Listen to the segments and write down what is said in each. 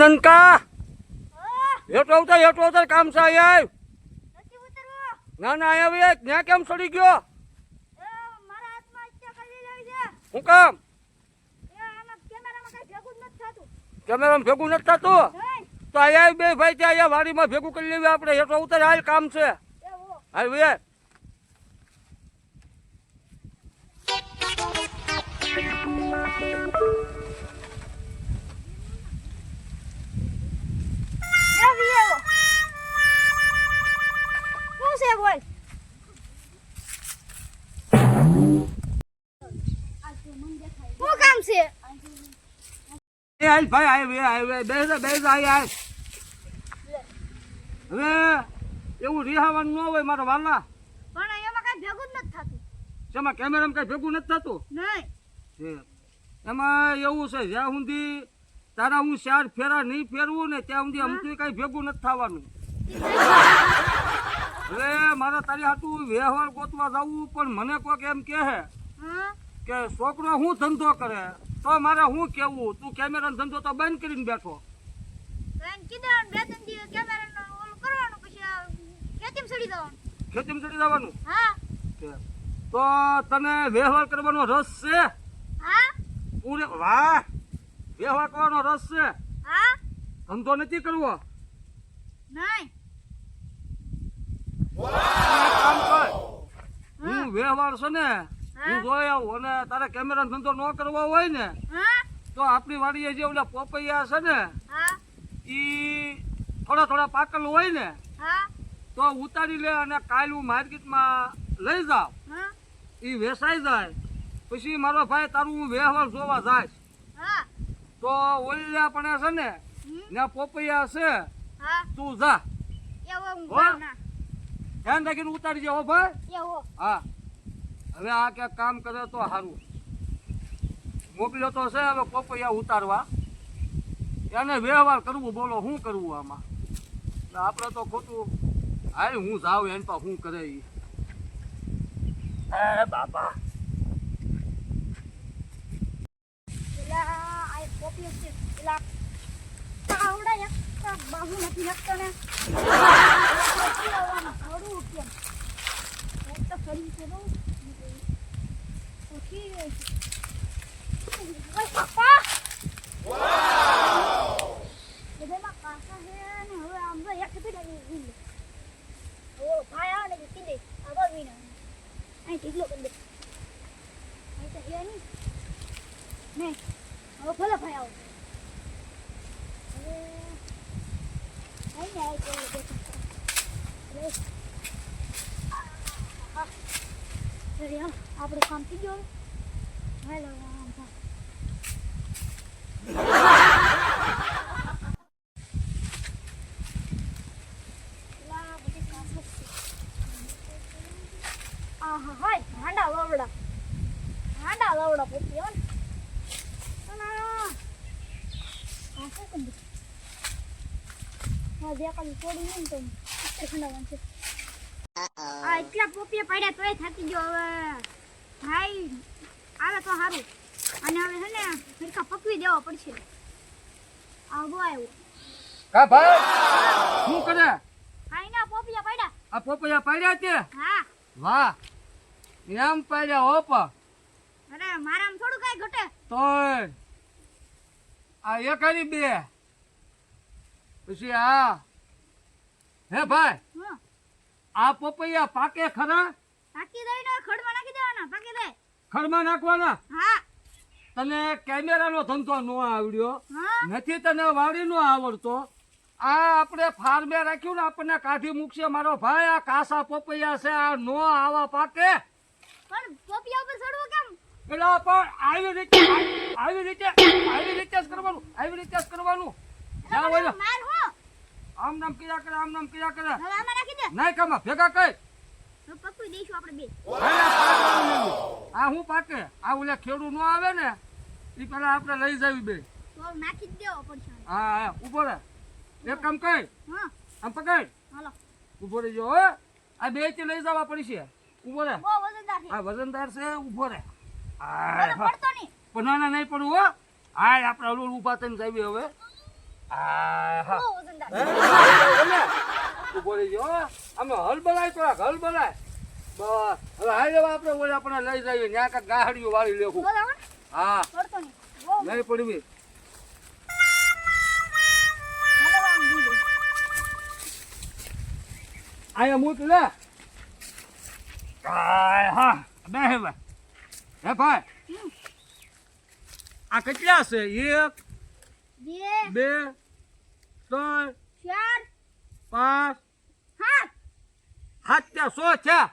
નનકા? હેઠો ઉતાર હેઠો ઉતાર કામ છે ઉતરવું. ના ના અહીંયા આવે ત્યાં કેમ સડી ગયો. હું કામ? કેમેરામાં ભેગું નથી થતું. તો અહીંયા બે ભાઈ ત્યાં અહીંયા વાડીમાં ભેગું કરી લેવી આપણે. હેઠો ઉતર હાલ કામ છે. હાલ વે હાલ ભાઈ હાલ વે હાલ વે બેસ બેસ આય આય હવે એવું રિહાવાનું ન હોય મારા વાલા પણ એમાં કાંઈ ભેગું નથી થતું. શેમાં કેમેરામાં કઈ ભેગું નથી થતું? નહીં. એમાં એવું છે જ્યાં સુધી તારા હું ચાર ફેરા નહીં ફેરવું ને ત્યાં સુધી અમથી કઈ ભેગું નથી થવાનું. હવે મારે તારી હાટું વ્યવહાર ગોતવા જવું પણ મને કોઈક એમ કહે કે છોકરો હું ધંધો કરે? તો મારે શું કેવું? તું કેમેરા ધંધો તો બંધ કરીને બેઠો. ખેતીમાં ચડી જવાનું. હા. તો તને વ્યવહાર કરવાનો રસ છે? પૂરે વાહ! વ્યવહાર કરવાનો રસ છે? ધંધો નથી કરવો? હું વ્યવહાર છે ને હું. જોઈ અને તારે કેમેરા ધંધો ન કરવો હોય ને તો આપણી વાડીએ જે ઓલા પોપૈયા છે ને ઈ થોડા થોડા પાકલ હોય ને તો ઉતારી લે અને કાલ હું માર્કેટમાં લઈ જાઉં. ઈ વેસાઈ જાય. પછી મારો ભાઈ તારું હું વ્યવહાર જોવા જાય. તો ઓલિયા પણ છે ને ને પોપૈયા છે તું જા. ધ્યાન રાખીને ઉતારી જાઓ ભાઈ. હા. હવે આ ક્યાંક કામ કરે તો સારું મોકલ્યો તો છે હવે પોપૈયા ઉતારવા. એને વ્યવહાર કરવું બોલો શું કરવું આમાં? આપણે તો ખોટું હા હું જાઉં એને તો શું કરે એ બાપા. પેલા આ કોપી પેલા આવડા એક બાહુ નથી શકતો ને. થોડું કેમ તો કરી છે આપણું કામ થઈ ગયું હાલો આમ થા પેલા બધી કાંસો છે. આહા હાય હાંડા લવડા હાંડા લવડા પોતી હો ને ના આ શું કંદ હા બે કાલી છોડી નહીં તો ઠંડા છે આ એટલા પોપિયા પડ્યા તોય થાકી ગયો હવે ભાઈ આવે તો સારું અને હવે છે ને ફિરકા પકવી દેવા પડશે. આવો આવ્યો. કા ભાઈ? શું કરે? કાઈ ના પોપિયા પડ્યા. આ પોપૈયા પાડ્યા તે હા. વાહ. એમ પાડ્યા હોપ અરે મારામ થોડું કઈ ઘટે. તોય. આ એક હારી બે. પછી આ. હે ભાઈ આ પોપૈયા પાકે ખરા? પાકી દઈને ખડમાં નાખી દેવાના. ખરમાં નાખવાના? હા. તને કેમેરાનો ધંધો ન આવડ્યો નથી તને વાડીનો આવડતો. આ આપણે ફાર્મે રાખ્યું ને આપણને કાઢી મૂકશે. મારો ભાઈ આ કાસા પોપૈયા છે આ નો આવા પાકે. પણ પોપિયા ઉપર ચડવું કેમ? એટલે પણ આવી રીતે આવી રીતે આવી રીતે જ કરવાનું આવી રીતે જ કરવાનું. હોય ને, માર હો. આમ નામ કર્યા કરે આમ નામ કર્યા કરે. નાય કામાં ભેગા કઈ પકવી દઈશું આપણે બે. આ હું પાકે? આ ઓલે ખેડૂ નો આવે ને એ પેલા આપણે લઈ જાવી બે. તો નાખી દેવો પડશે હા હા ઊભો રહે એક કામ કઈ હા. આમ પકડ. હાલો. ઊભો રહેજો હો. આ બેથી લઈ જવા પડશે. ઊભો રહે બહુ વજનદાર છે. આ વજનદાર છે ઊભો રહે આ પડતો નહીં. પણ ના ના નહીં પડવું હો. આ આપણે હલુ ઊભા થઈને જાવી હવે. આ હા હે? ઊભો રહેજો હો. અમે હલ બનાય તો હલ બનાય બસ. હવે હાલ આપણે ઓલે આપણે લઈ જઈએ ત્યાં કાંઈક ગાહડીઓ વાળી લેખું. હા. નહીં. પડવી. અહીંયા મૂક લે. આય હા. બે હવે હે ભાઈ. આ કેટલા છે? એક બે બે ત્રણ ચાર પાંચ સાત ત્યાં સો થયા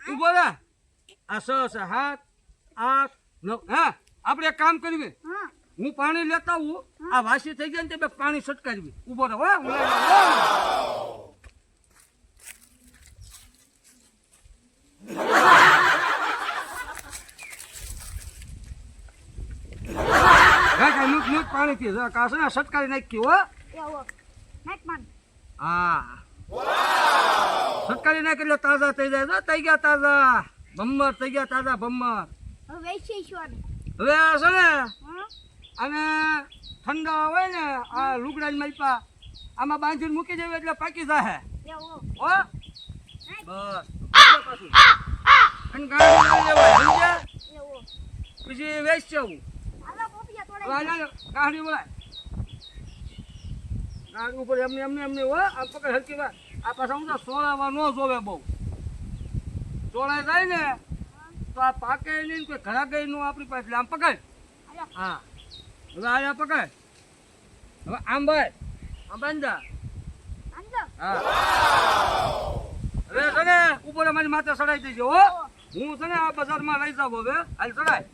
ઊભો રે. આ સ હાથ આઠ નવ હા આપણે એક કામ કરવી. હા. પાણી લેતા આવું. આ વાસી થઈ ગયા ને તે બે પાણી છટકાવી ઊભો રહો હો. હું. લઈ આવું. હે કાંઈ મૂક મૂક પાણીથી. જરા કાશે ને છટકાવી નાખી હો. હા. છટકાવી ના એટલે તાજા થઈ જાય. થઈ ગયા તાજા. ભમ્મર થઈ ગયા તાજા ભમ્મર. હવે વેચી હવે છે? ને અને ઠંડા હોય ને આ લુગડા માઈપા આમાં બાંધીને મૂકી દેવું એટલે પાકી જાય હો? બસ. પાછું. તોડાઈ લે, ગાડી બોલાય ગાડી ઉપર એમને એમને એમને હોય આ પકડ હલકી વાર આ પાછા તો સોળામાં ન જોવે બહુ. સોળાય જાય ને, તો આ પાકે નહીં કોઈ ઘણા ગઈ નું આપણી પાસે. આમ પકડ. હા. હવે આ પકડ. હવે આમ ભાઈ આમ બાંધા હા. હવે છે ને ઉપર અમારી માથે ચડાઈ દેજો, હો. હું છે ને આ બજારમાં લઈ જાઉં હવે. હાલ ચડાય.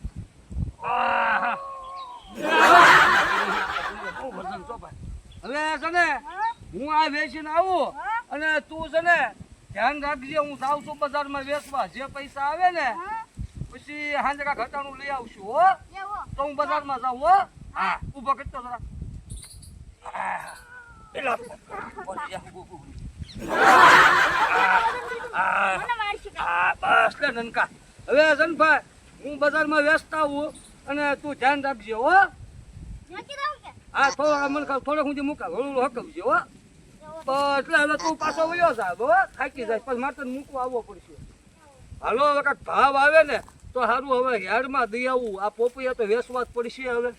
હવે ને, હું આ વેચીને આવું. અને તું છે ને ધ્યાન રાખજે હું જાઉં છું બજારમાં વેચવા. જે પૈસા આવે ને પછી હાંજકા ઘટાડું લઈ આવશું હો. તો હું બજારમાં જાઉં હો. હા ઊભો કરતો જરા. પેલા બસ લે નનકા. હવે જનભાઈ હું બજારમાં વેચતા આવું અને તું ધ્યાન રાખજે હો. હા થોડો મને થોડોક હું મૂકા હળવું હકવજે હો. એટલે હવે તું પાછો વયો સાહેબ થાકી જાય. પછી મારે મૂકવા આવવો પડશે. હાલો હવે કાંઈક ભાવ આવે ને તો સારું હવે યાર્ડમાં દઈ આવું. આ પોપૈયા તો વેસવા જ પડશે હવે.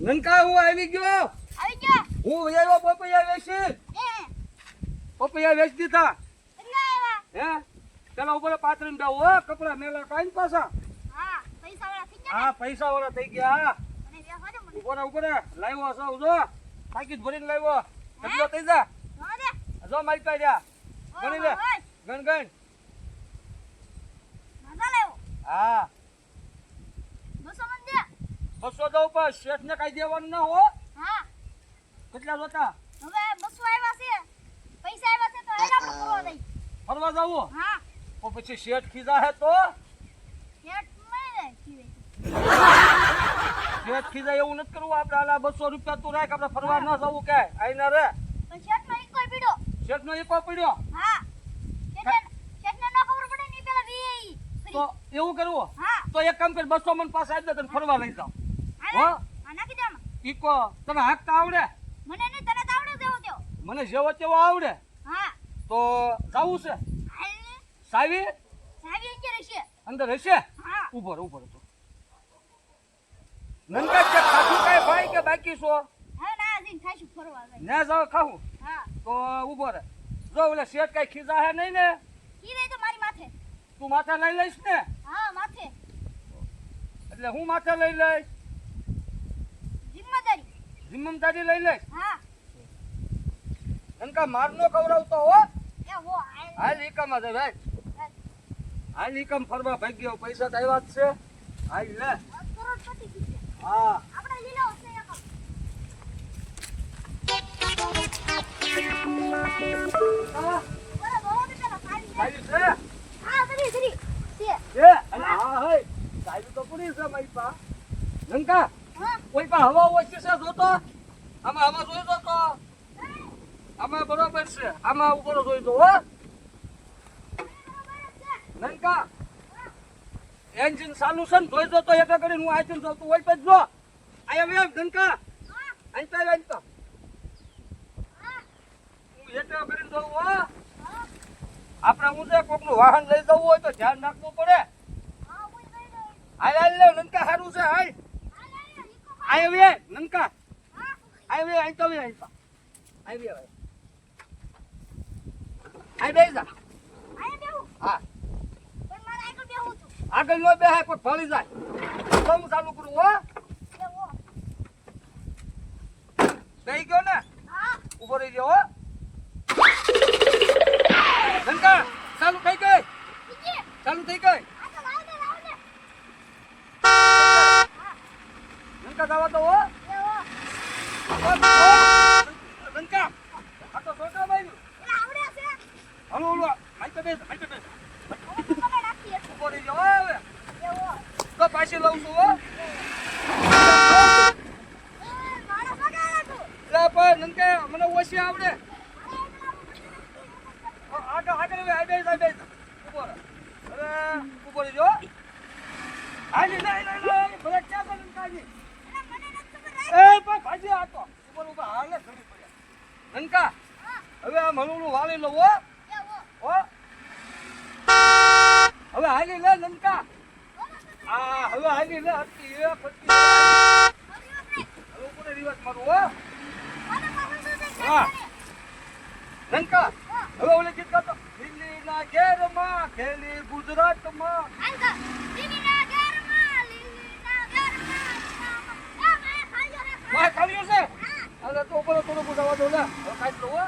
નનકા હું આવી ગયો? આવી ગયો? હું આવ્યો પોપૈયા વેચી? પોપૈયા વેચી દીધા? હે? પેલા ઉપર પાથરીને બેહો હો કપડા મેલા કાંઈ પાછા. હા પૈસા વાળા થઈ ગયા હા. પૈસા વાળા થઈ ગયા ઉપર ઉપર લાવ્યો છો જો. પાકીટ ભરીને લાવ્યો. કેટલો થઈ જા. જો મારી પાસે જા. ગણી લે. ગણ ગણ. હા. બસો દે. ઉપર શેઠ ને કઈ દેવાનું ના હો. હા. કેટલા જોતા? હવે બસો આવ્યા છે. પૈસા આવ્યા છે તો એના દઈ. ફરવા જવું? હા. તો પછી શેઠ ખીજા હે તો? શેઠ ખીજા. એવું નથી કરવું? આપણે આલા બસો રૂપિયા તું રાખ આપણે ફરવા ન જવું કે? આઈ ના રે. શેઠ નો એક કોઈ શેઠ નો એકો પડ્યો? હા. શેઠને શેઠને ખબર પડે ને પેલા વી તો એવું કરવું? હા. તો એક કામ કરી બસો મન પાસે આવી દે તને ફરવા લઈ જાવ હો? નાખી દે ઈકો તને હાંકતા આવડે. મને નહીં તને આવડે જેવો તેવો મને જેવો તેવો આવડે. હા. તો જાવું છે? સાવી? ચાવી અંદર હશે અંદર હશે? હા. ઊભો રહો, ઊભો રહો નંદા છે ખાધું કાંઈ ભાઈ કે બાકી છો? હા ના જઈને ખાઈશું ફરવા જાય ને જાવ ખાવું. હા. તો ઊભો રહે. જો ઓલે શેઠ કાંઈ ખીજા હે નહીં ને? રહી તો મારી માથે. તું માથે લઈ લઈશ ને? હા માથે. એટલે હું માથે લઈ લઈશ? જિમ્મેદારી. જિમ્મેદારી લઈ લઈશ? હા. નનકા મારનો નો ખવડાવતો હો. એ હો હાલ ઈકામાં જાય ભાઈ હાલ ઈકામ ફરવા ભાગ્યો. પૈસા તો જ છે. હાલ લે. હા. લંકા, કોઈ પણ હવા ઓછી છે જોતો? આમાં આમાં જોઈ દો તો આમાં બરોબર છે. આમાં ઉપર જોઈ દો હો. લંકા એન્જિન ચાલુ છે ને જોઈ દો તો એક કરીને હું આચું જોતું હોય પછી જો આયા તો અહીં તો. હું એક કરીને જોઉં હો. આપણે હું છે કોકનું વાહન લઈ જવું હોય તો ધ્યાન રાખવું પડે. હાલ હાલ લે નનકા સારું છે હાલ આય વે નનકા આય વે અહીં તો વે અહીં આય વે આય. આય આઈ જા હા. આગળ નો બે હાય કોઈ ફળી જાય. તો હું ચાલુ કરું હો? બેહી ગયો ને? ઊભો રહી ગયો હો નનકા ચાલુ થઈ ગઈ ચાલુ થઈ ગઈ નનકા જવા દો હો નનકા આ તો છોકરા ભાઈ હલો હલો આઈ તો બે આઈ તો બે ઊભો રહી ગયો હો હવે તો પાછી લઉં છું હો લે પણ નનકા મને ઓછી આવડે. આગળ આગળ હવે બેસ બે આઈ બે ઊભો હવે ઊભો રહી ગયો લઈ લઈ લઈ ભલે ક્યાં છે કાજી? એ, પણ ભાજી આ તો. ઉપર ઉપર હાલે ઘડી પડ્યા નનકા હવે આ મલુડું વાળી લઉં હો. હો. હવે હાલી લે નનકા આ હવે હાલી લે હતી ફટકી હવે ઉપર રિવાજ મારું, હો. નનકા હવે ઓલે ગીત ગાતો દિલ્હીના ઘેરમાં ખેલી ગુજરાતમાં વાહ ખાલી છે અરે તો ઉપર થોડું પૂછાવા દો લે હવે લો હો